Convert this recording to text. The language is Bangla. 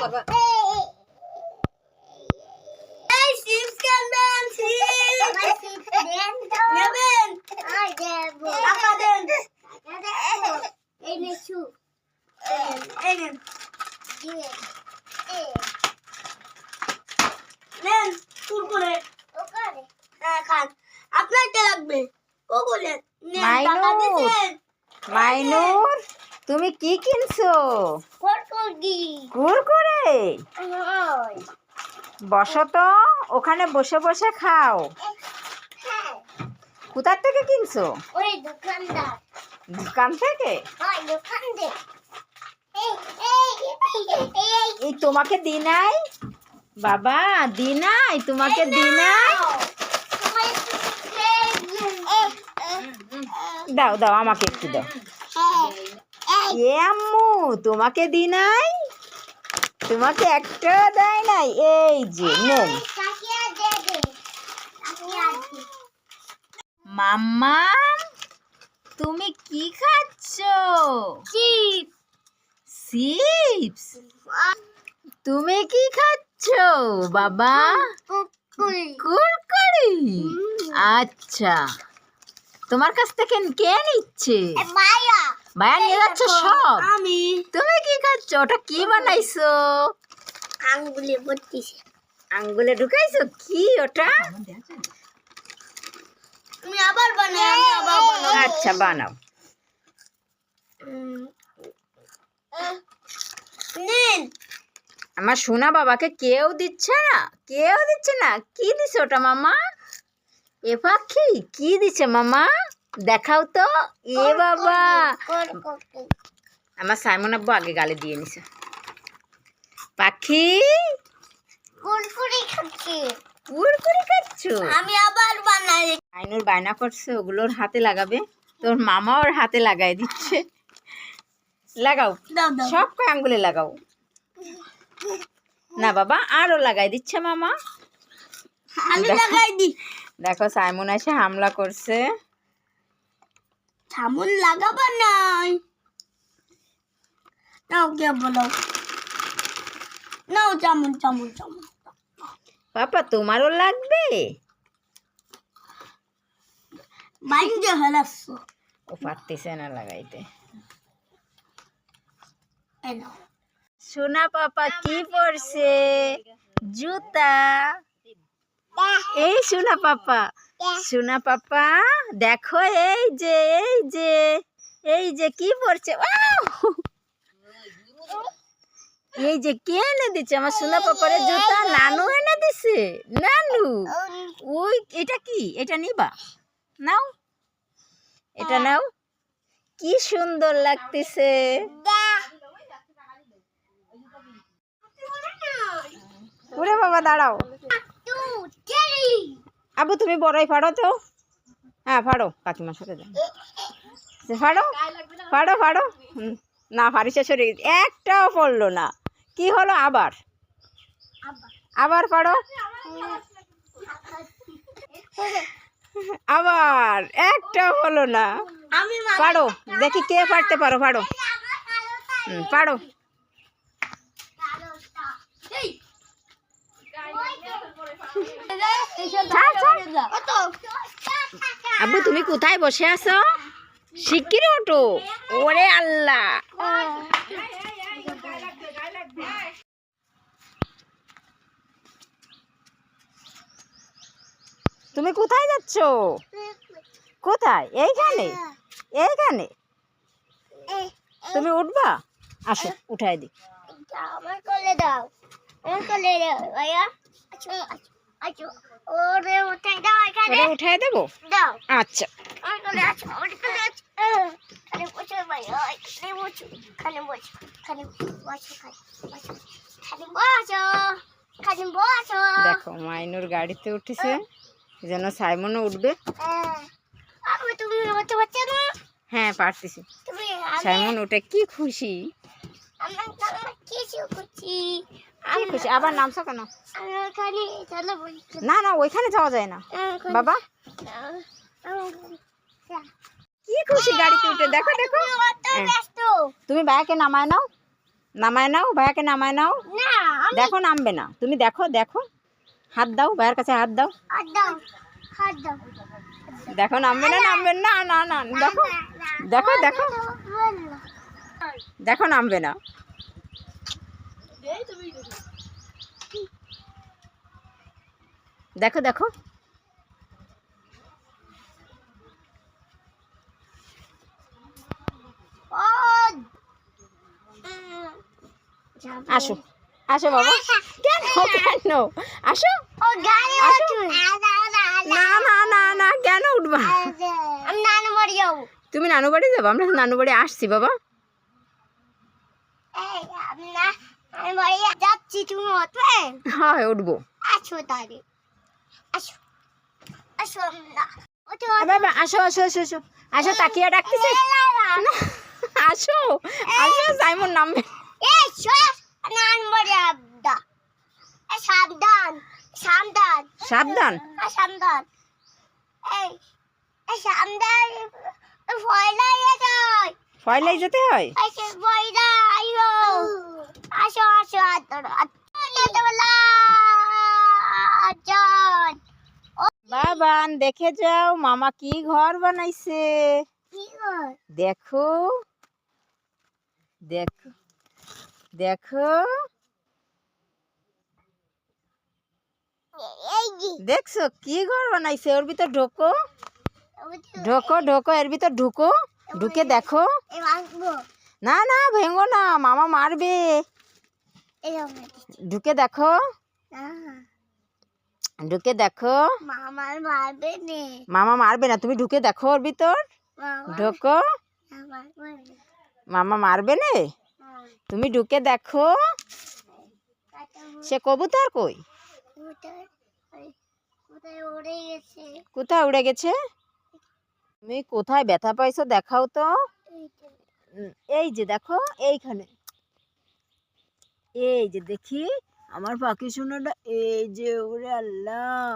করবা আপনার লাগবে ও মাইনুর। মাইনুর তুমি কি কিনছো? কুরকুরি। বসো তো ওখানে বসে বসে খাও। হ্যাঁ। কোথার থেকে কিনছো? দোকান থেকে? এই তোমাকে দি নাই? বাবা দি নাই? তোমাকে দি নাই? দাও দাও আমাকে একটু দাও। এ আম্মু তোমাকে দি নাই? তোমাকে একটা দেয় নাই। এই যে নেন। মাম্মা তুমি কি খাচ্ছ? চিপস। তুমি কি খাচ্ছ বাবা? কুরকুরি। আচ্ছা। তোমার কাছ থেকে কে নিচ্ছে? ভাইয়া নিয়ে যাচ্ছে সব? আমি। তুমি কি খাচ্ছ? ওটা কি বানাইছো? আঙ্গুলে বত্রিশ আঙ্গুলে ঢুকাইছো? কি ওটা? আমি আবার আমি আবার বানাই আচ্ছা বানাও। নিন। আমার সোনা বাবাকে কেউ দিচ্ছে না কেউ দিচ্ছে না। কি দিছে ওটা মামা? এ পাখি কি দিছে মামা? দেখাও তো। এ বাবা। আমার সাইমন আব্বু আগে গালে দিয়ে নিছে। পাখি! খাচ্ছি। খাচ্ছ? আমি আবার বানাই। আইনুর বায়না করছে ওগুলোর হাতে লাগাবে। তোর মামা ওর হাতে লাগাই দিচ্ছে। লাগাও। সব কয় আঙ্গুলে লাগাও। না বাবা আরও লাগাই দিচ্ছে মামা। আমি লাগাই দি। দেখো সাইমন এসে হামলা করছে। সামুন লাগাবার নাই। নাও কে বলো। নাও চামুন চামুন চামুন পাপা তোমারও লাগবে? বাইরে হেলাচ্ছ ও পারতেছে না লাগাইতে। এই সোনা পাপা কি পরছে? জুতা। এই সোনা পাপা। সোনা পাপা দেখো এই যে এই যে এই যে কি ওয়াও! এই যে কে এনে দিচ্ছে? আমার সোনা পাপারে জুতা নানু এনে দিছে নানু। ওই এটা কি? এটা নিবা। নাও। এটা নাও। কি সুন্দর লাগতেছে। ওরে বাবা দাঁড়াও। আবু তুমি বড়ই ফাড়ো তো। হ্যাঁ ফাড়ো কাকিমার সাথে যাও। ফাড়ো ফাড়ো ফাড়ো। না ফারিসে সরে গেছে। একটাও পড়ল না। কি হলো আবার? আবার ফাড়ো। আবার একটাও হলো না। পারো দেখি কে পারতে পারো পারো হুম, আব্বু, তুমি কোথায় বসে আছো? শিগগির ওঠো। ওরে আল্লাহ। তুমি কোথায় যাচ্ছ? কোথায়? এইখানে? এইখানে? তুমি উঠবা? আসো উঠাই দি আমার কোলে দাও। আমার কোলে দাও, ভাইয়া। আচ্ছা আচ্ছা আচ্ছা। ওটা উঠাই দেবো? আচ্ছা। বসো দেখো মাইনুর গাড়িতে উঠেছে যেন সাইমনও উঠবে। হ্যাঁ পারতেছি। সাইমন উঠে কি খুশি? আমার আমার কিছু কি খুশি। আবার নামছো কেন? আমি না না ওইখানে যাওয়া যায় না। বাবা। কি খুশি গাড়িতে উঠে? দেখো দেখো। হ্যাঁ। তুমি বাইকে নামায় নাও। নামায় নাও ভাইয়াকে নামায় নাও। দেখো নামবে না। তুমি দেখো দেখো। হাত দাও ভাইয়ের কাছে হাত দাও। হাত দাও দেখো নামবে না নামবে না না না দেখো। দেখো দেখো। দেখো নামবে না। দেখো দেখো। আসো আসো বাবা। কেন? কেন আসো। না না না না কেন উঠবা? আমি নানু বাড়ি যাব। তুমি নানু বাড়ি যাব? আমরা নানু বাড়ি আসছি বাবা এই আমি না আমি বাড়ি যাচ্ছি তুমি উঠবে হ্যাঁ উঠবো আসো তাহলে আসো আসো না বাবা আসো আসো আসো আসো আসো তাকিয়ে ডাকতেছে আসো আসো সাইমন নামবে এই শোন নানু বাড়ি আবদা এই সাবধান সাবধান সাবধান এই সাবধান সাবধান ফয়লাই যেতে হয় বইরা আইও আসো আসো বাবান দেখে যাও মামা কি ঘর বানাইছে। দেখো দেখো দেখো। দেখছ কি ঘর বানাইছে? ওর ভিতর ঢোকো। ঢোকো ঢোকো এর ভিতর ঢুকো। ঢুকে দেখো। না না ভেঙো না মামা মারবে। ঢুকে দেখো। ঢুকে দেখো। মামা মারবে না। তুমি ঢুকে দেখো ওর ভিতর। ঢোকো। মামা মারবে। না? তুমি ঢুকে দেখো। সে কবুতর কই? কোথায় উড়ে গেছে? তুমি কোথায় ব্যথা পাইছো দেখাও তো। এই যে দেখো এইখানে। এই যে দেখি আমার পাখি সোনাটা এই যে ওরে আল্লাহ।